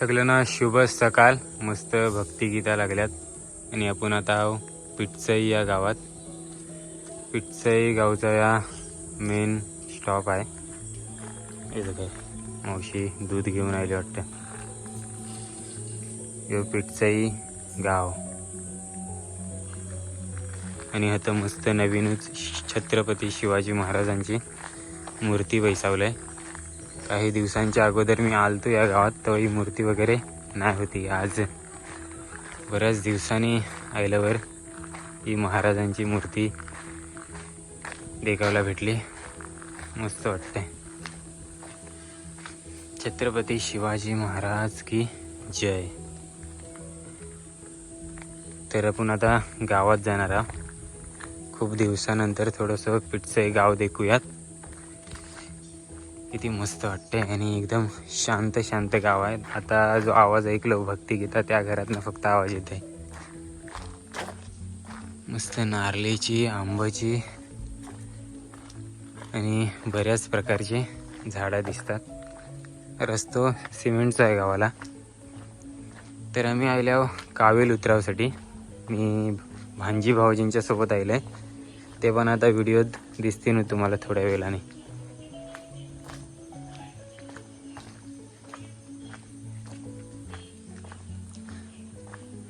सगळ्यांना शुभ सकाळ मस्त भक्तिगीता लागल्यात. आणि आपण आता आहो पिटचई या गावात. पिटचई गावचा या मेन स्टॉप आहे. इथं काय मावशी दूध घेऊन आली वाटतं. यो पिटसई गाव. आणि आता मस्त नवीनच छत्रपती शिवाजी महाराजांची मूर्ती बैसावलं आहे काही दिवसांच्या अगोदर मी आलतो या गावात. तेव्हा ही मूर्ती वगैरे नाही होती आज. बऱ्याच दिवसांनी आल्यावर ही महाराजांची मूर्ती देखावला भेटली. मस्त वाटते छत्रपती शिवाजी महाराज की जय. तर आपण आता गावात जाणार आहोत. खूप दिवसानंतर थोडंसं पिठचं गाव देखूयात. किती मस्त वाटते आणि एकदम शांत शांत गाव आहे. आता जो आवाज ऐकलो भक्तिगीता त्या घरातनं फक्त आवाज येत आहे मस्त नारळीची आंब्याची आणि बऱ्याच प्रकारची झाडं दिसतात. रस्तो सिमेंटचा आहे गावाला. तर आम्ही आल्यावर कावेल उतरावसाठी. मी भांजी भाऊजींच्या सोबत आहे. ते पण आता व्हिडिओत दिसतील तुम्हाला थोड्या वेळाने.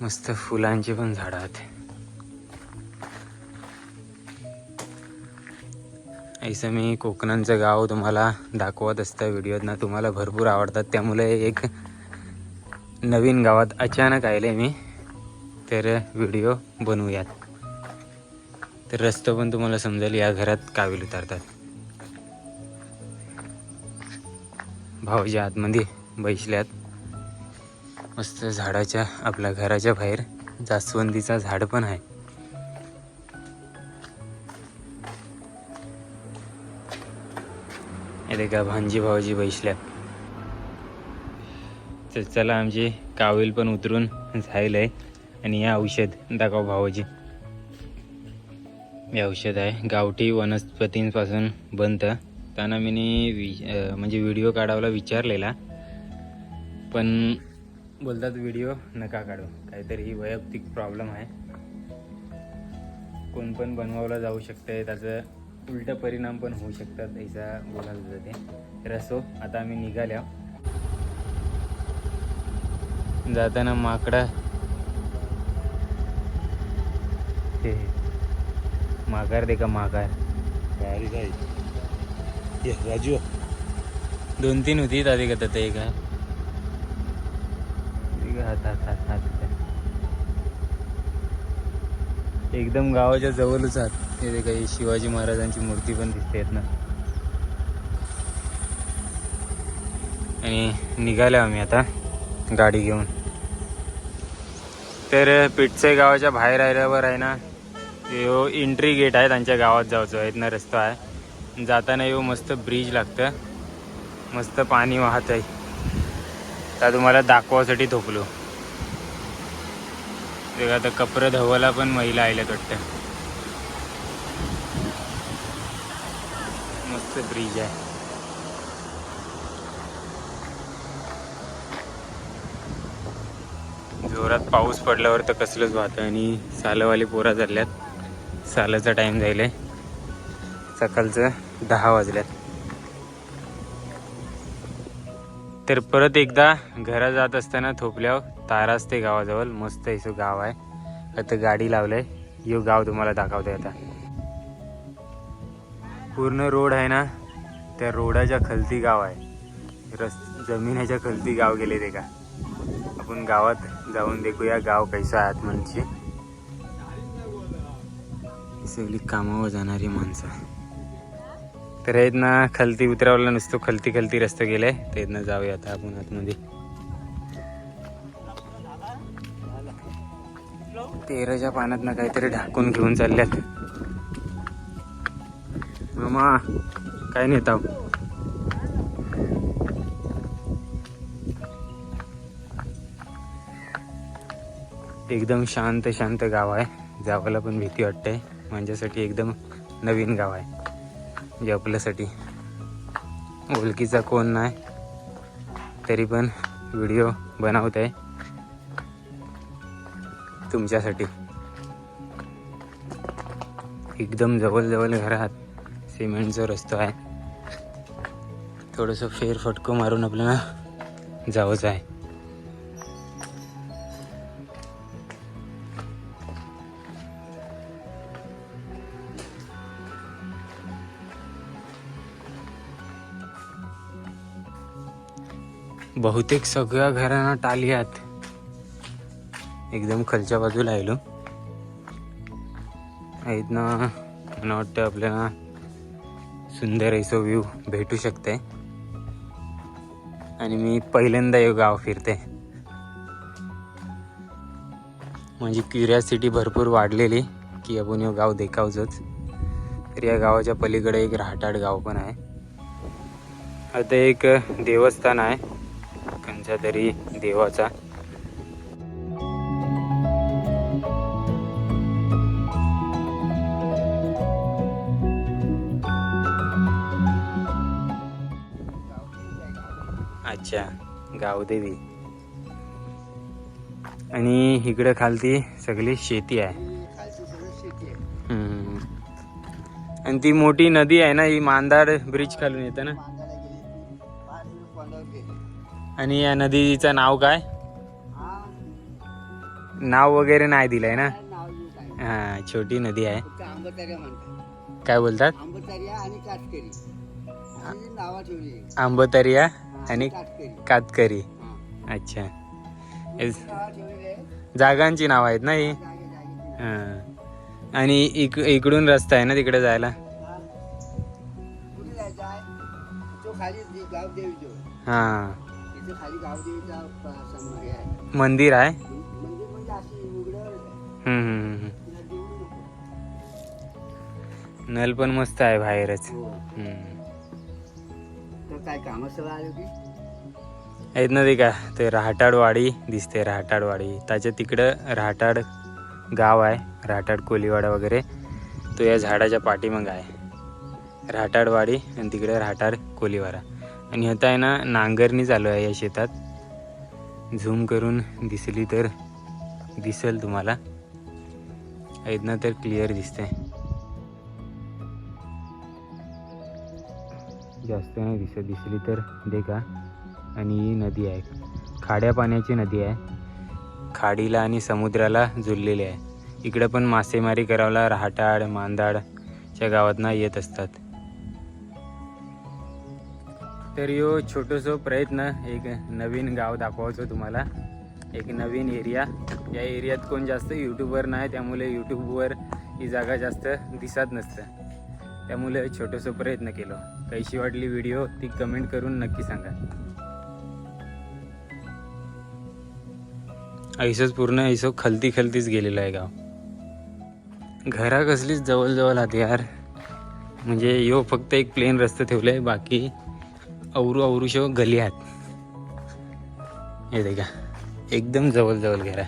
मस्त फुलांची पण झाडं आहेत. ऐसं मी कोकणांचं गाव तुम्हाला दाखवत असतं व्हिडिओत ना तुम्हाला भरपूर आवडतात. त्यामुळे एक नवीन गावात अचानक आले मी तर व्हिडिओ बनवूयात. तर रस्तो पण तुम्हाला समजेल या घरात कावील उतारतात. भाऊजी आतमध्ये बैसल्यात. मस्त झाडाच्या आपल्या घराच्या बाहेर जास्वंदीचा झाड पण आहे. अरे का भांजी भाऊजी बैसल्या. तर चला आमची कावेल पण उतरून झायलंय आणि हे औषध दाखव भाऊजी. हे औषध आहे. गावठी वनस्पतींपासून बनतं. त्यांना मी वि म्हणजे व्हिडिओ काढायला विचारलेला. पण बोलतात व्हिडिओ नका काढू. काहीतरी वैयक्तिक प्रॉब्लेम आहे. कोण पण बनवावला जाऊ शकते त्याचं उलट परिणाम पण होऊ शकतात ऐसा बोलायला जाते. तर असो आता आम्ही निघाल्या जाताना माकडा. हे माघार दे का माघार? ये राजू. दोन तीन होती दादी का ते का हात हात हात हात. एकदम गावाच्या जवळच आहात तिथे काही शिवाजी महाराजांची मूर्ती पण दिसते आहेत ना. आणि निघाल्या आम्ही आता गाडी घेऊन. तर पिठचे गावाच्या बाहेर आल्यावर आहे ना यो एंट्री गेट आहे त्यांच्या गावात जायचं. आहे इथनं रस्ता आहे. जाताना येऊ मस्त ब्रिज लागतं. मस्त पाणी वाहत आहे. त्या तुम्हाला दाखवासाठी थोपलो ते आता कपडं धवायला पण महिला आल्यात वाटतं. मस्त ब्रिज आहे. जोरात पाऊस पडल्यावर तर कसलंच वाहतं आणि सालवाली पोरा झाल्यात सालाचा टाईम जायला सकाळचं दहा वाजल्यात. तर परत एकदा घरा जात असताना थोपल्यावर तारास ते गावाजवळ. मस्त असं गाव आहे. आता गाडी लावलंय. यो गाव तुम्हाला दाखवते आता. पूर्ण रोड आहे ना त्या रोडाच्या खलती गाव आहे. रस जमिनीच्या खलती गाव गेले ते का आपण गावात जाऊन देखूया गाव कैसा आहे म्हणजे सगळी कामावर जाणारी माणसं तर इथनं खलती उतरावला नुसतं खलती खलती रस्ता गेलाय तर इथनं जाऊया आता आपण आतमध्ये. तेराच्या पाण्यातनं काहीतरी ढाकून घेऊन चालल्यात. मामा काय नेता एकदम शांत शांत गाव आहे. जावाला पण भीती वाटते. माझ्यासाठी एकदम नवीन गाव आहे. म्हणजे आपल्यासाठी ओळखीचा कोण नाही तरी पण व्हिडिओ बनवत आहे. तुमच्यासाठी. एकदम जवळजवळ घरात सिमेंटचा रस्तो आहे. थोडंसं फेरफटको मारून आपल्याला जावंच आहे. बहुतेक सगळ्या घरांना टाली आत एकदम खालच्या बाजूला आलो इथनं मला वाटतं आपल्याला सुंदर असं व्ह्यू भेटू शकते. आणि मी पहिल्यांदा हे गाव फिरते. माझी क्युरियासिटी भरपूर वाढलेली की आपण हे गाव देखावचंच तर या गावाच्या पलीकडे एक राहटाड गाव पण आहे. आता एक देवस्थान आहे. कोणत्या तरी देवाचा. अच्छा गावदेवी. आणि इकडे खालती सगळी शेती आहे. हम्म. आणि ती मोठी नदी आहे ना ही मांदाड ब्रिज खालून येतं ना? आणि या नदीचं नाव काय? नाव वगैरे नाही दिलंय ना? हा छोटी नदी आहे. काय बोलतात? आंबतरिया आणि कातकरी. अच्छा. जागांची नाव आहेत ना ही. हा. आणि इक इकडून रस्ता आहे ना तिकडे जायला? हा. तिथे खाली गावदेवीचा प- सम- आहे मंदिर आहे म्हणजे म्हणजे अशी उघड्यावर आहे. हम्म, हम्म, हम्म. तिला देऊ नको नल पण मस्त आहे बाहेरच हो. हम्म. तर काय कामासह आलो की आहेत ना ते का ते राहटाडवाडी दिसते राहटाडवाडी त्याच्या तिकडं राहटाड गाव आहे राहटाड कोलीवाडा वगैरे तो या झाडाच्या पाठीमागं आहे राहटाडवाडी आणि तिकडे राहटाड कोलीवाडा आणि आता आहे ना नांगरणी चालू आहे या शेतात. झूम करून दिसली तर दिसेल तुम्हाला. आहेत तर क्लिअर दिसते जास्त नाही दिसत दिसली तर दे का आणि ही नदी आहे. खाड्या पाण्याची नदी आहे. खाडीला आणि समुद्राला जुळलेली आहे. इकडं पण मासेमारी करायला राहटाड मांदाडच्या गावातना येत असतात. तर यो छोटंसं प्रयत्न. एक नवीन गाव दाखवायचं तुम्हाला. एक नवीन एरिया या एरियात कोण जास्त यूट्यूबवर नाही त्यामुळे यूट्यूबवर ही जागा जास्त दिसत नसतं. त्यामुळे छोटंसं प्रयत्न केलं. कशी वाटली व्हिडिओ ती कमेंट करून नक्की सांगा. ऐसंच पूर्ण ऐसो खलती खलतीच गेलेलं आहे गाव. घरा कसलीच जवळजवळ जवळ यार. म्हणजे यो फक्त एक प्लेन रस्ता ठेवलं आहे बाकी औरू औरुशो गली आहेत. हे देखा एकदम जवळ जवळ घरा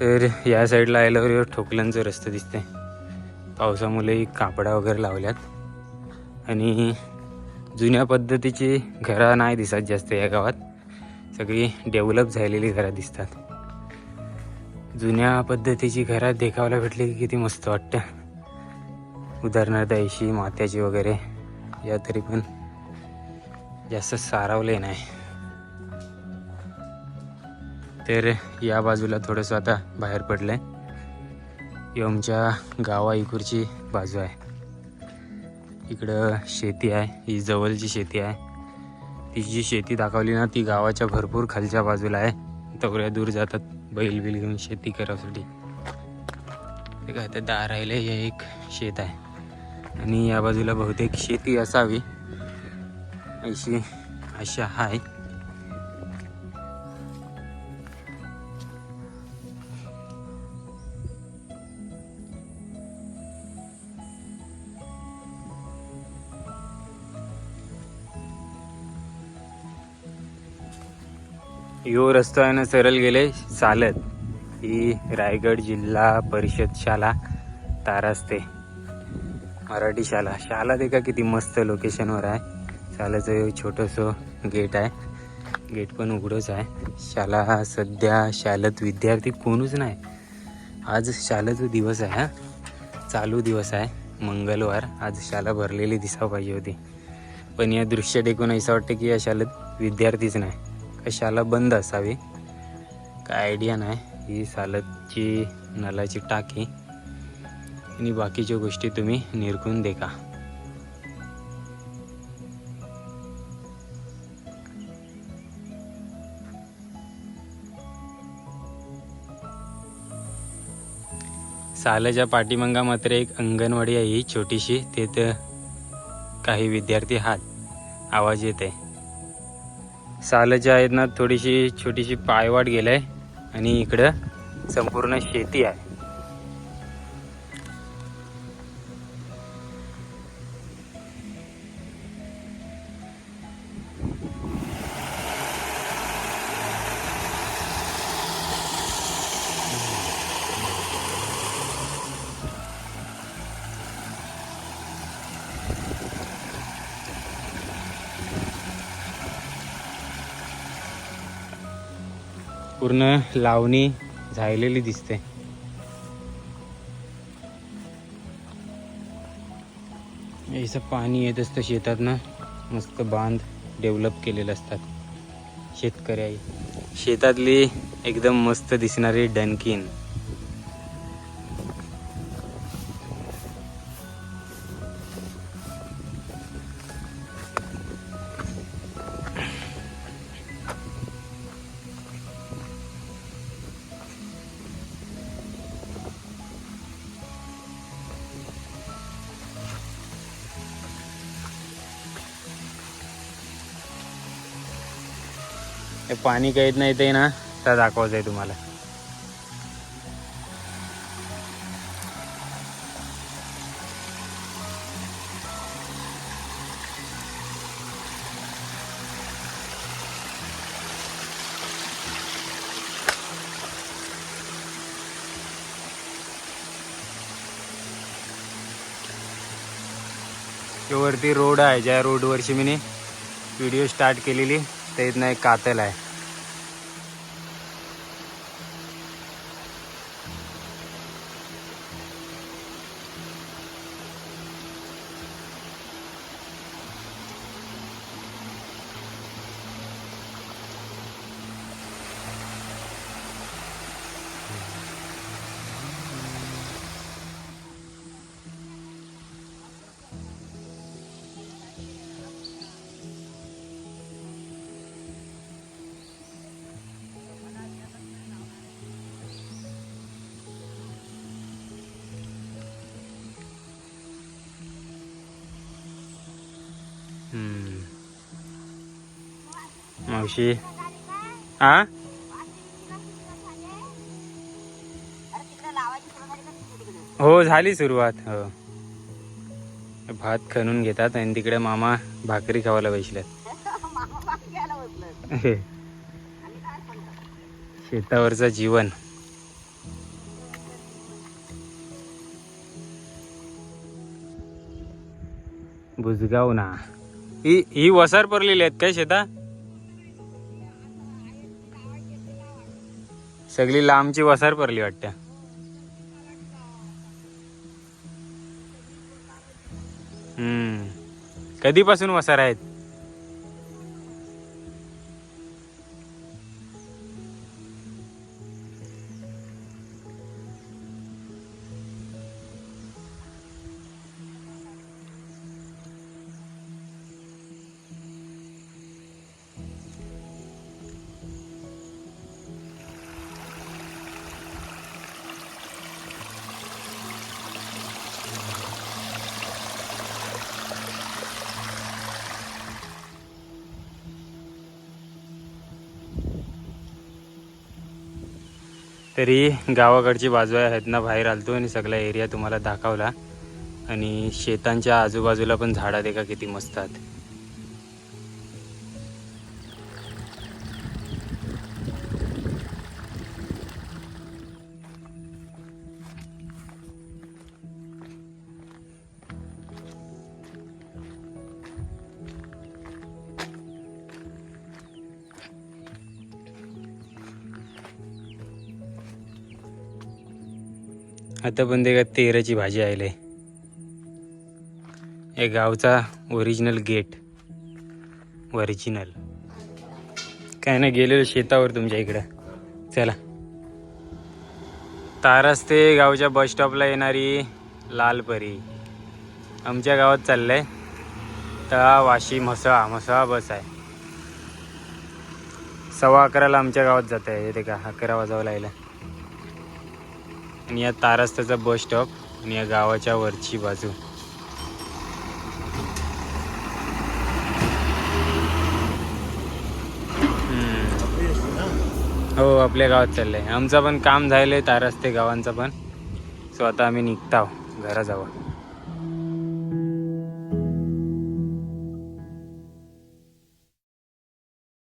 तर या साईडला आल्यावर ठोकल्यांचं रस्ता दिसते पावसामुळे कापडा वगैरे लावल्यात. आणि जुन्या पद्धतीची घरं नाही दिसत जास्त या गावात. सगळी डेव्हलप झालेली घरं दिसतात. जुन्या पद्धतीची घरात देखावला भेटली की किती मस्त वाटतं. उदाहरणार्थ ऐशी मात्याची वगैरे या तरी पण जास्त सारावले नाही. तर या बाजूला थोडंसं आता बाहेर पडलं आहे ही आमच्या गावा इकडची बाजू आहे. इकडं शेती आहे ही जवळची शेती आहे. ती जी शेती दाखवली ना ती गावाच्या भरपूर खालच्या बाजूला आहे. तवऱ्या दूर जातात बैल बिल घेऊन शेती करायसाठी. ते काय तर दार राहिले हे एक शेत आहे. आणि या बाजूला बहुतेक शेती असावी. अशी अशा आहे. यो रस्त्यानं सरळ गेले चालत. ही रायगड जिल्हा परिषद शाला तारासते. मराठी शाला शाळा देखा किती मस्त लोकेशनवर आहे. शालाचं छोटंसं गेट आहे. गेट पण उघडंच आहे. शाला सध्या शालेत विद्यार्थी कोणच नाही. आज शालेचा दिवस आहे हा. चालू दिवस आहे. मंगळवार. आज शाला भरलेली दिसावं पाहिजे होती. पण या दृश्य टेकून असं वाटतं की या शालेत विद्यार्थीच नाही. का शाला बंद असावी? काय आयडिया नाही. ही सालदची नलाची टाकी आणि बाकीच्या गोष्टी तुम्ही निरखून देखा. सालाच्या पाठीमागा मात्र एक अंगणवाडी आहे ही छोटीशी. तिथं काही विद्यार्थी हात आवाज येत आहे सालच्या आहेत ना थोडीशी छोटीशी पायवाट गेलंय आणि इकडं संपूर्ण शेती आहे. पूर्ण लावणी झालेली दिसते. याचं पाणी येत असतं शेतात ना. मस्त बांध डेव्हलप केलेले असतात. शेतकरी शेतातली एकदम मस्त दिसणारी डनकीन. हे पाणी काहीत नाही ते ना तर दाखवायचं आहे तुम्हाला. वरती रोड आहे ज्या रोडवरची मी व्हिडिओ स्टार्ट केलेली. ते इथनं एक कातल आहे. मावशी आ? हो झाली सुरुवात हो. भात खणून घेतात आणि तिकडे मामा भाकरी खावायला बसल्यात शेतावरचं जीवन. बुजगाव ना. ही ही वसार पडलेली आहेत काय शेता? सगळी लांबची वसार पडली वाटतं. हम्म. कधीपासून वसार आहेत? तरी गावाकडची बाजू आहेत ना बाहेर आलतो आणि सगळा एरिया तुम्हाला दाखवला. आणि शेतांच्या आजूबाजूला पण झाडं देखा किती मस्त आहेत. आता पण ते का तेराची भाजी आले हे गावचा ओरिजिनल गेट ओरिजिनल काय नाही गेलेलो शेतावर तुमच्या इकडं. चला. तारस ते गावच्या बस स्टॉपला येणारी लालपरी. आमच्या गावात चाललंय. तळा वाशी म्हसळा म्हसळा बस आहे. सव्वा अकराला आमच्या गावात जात आहे ते का अकरा वाजावं लागलं. आणि या तारस्त्याचा बस स्टॉप आणि या गावाच्या वरची बाजू. हो आपल्या गावात चाललंय. आमचं पण काम झालंय तारस्ते गावांचं पण. सो आता आम्ही निघताव घरा जावं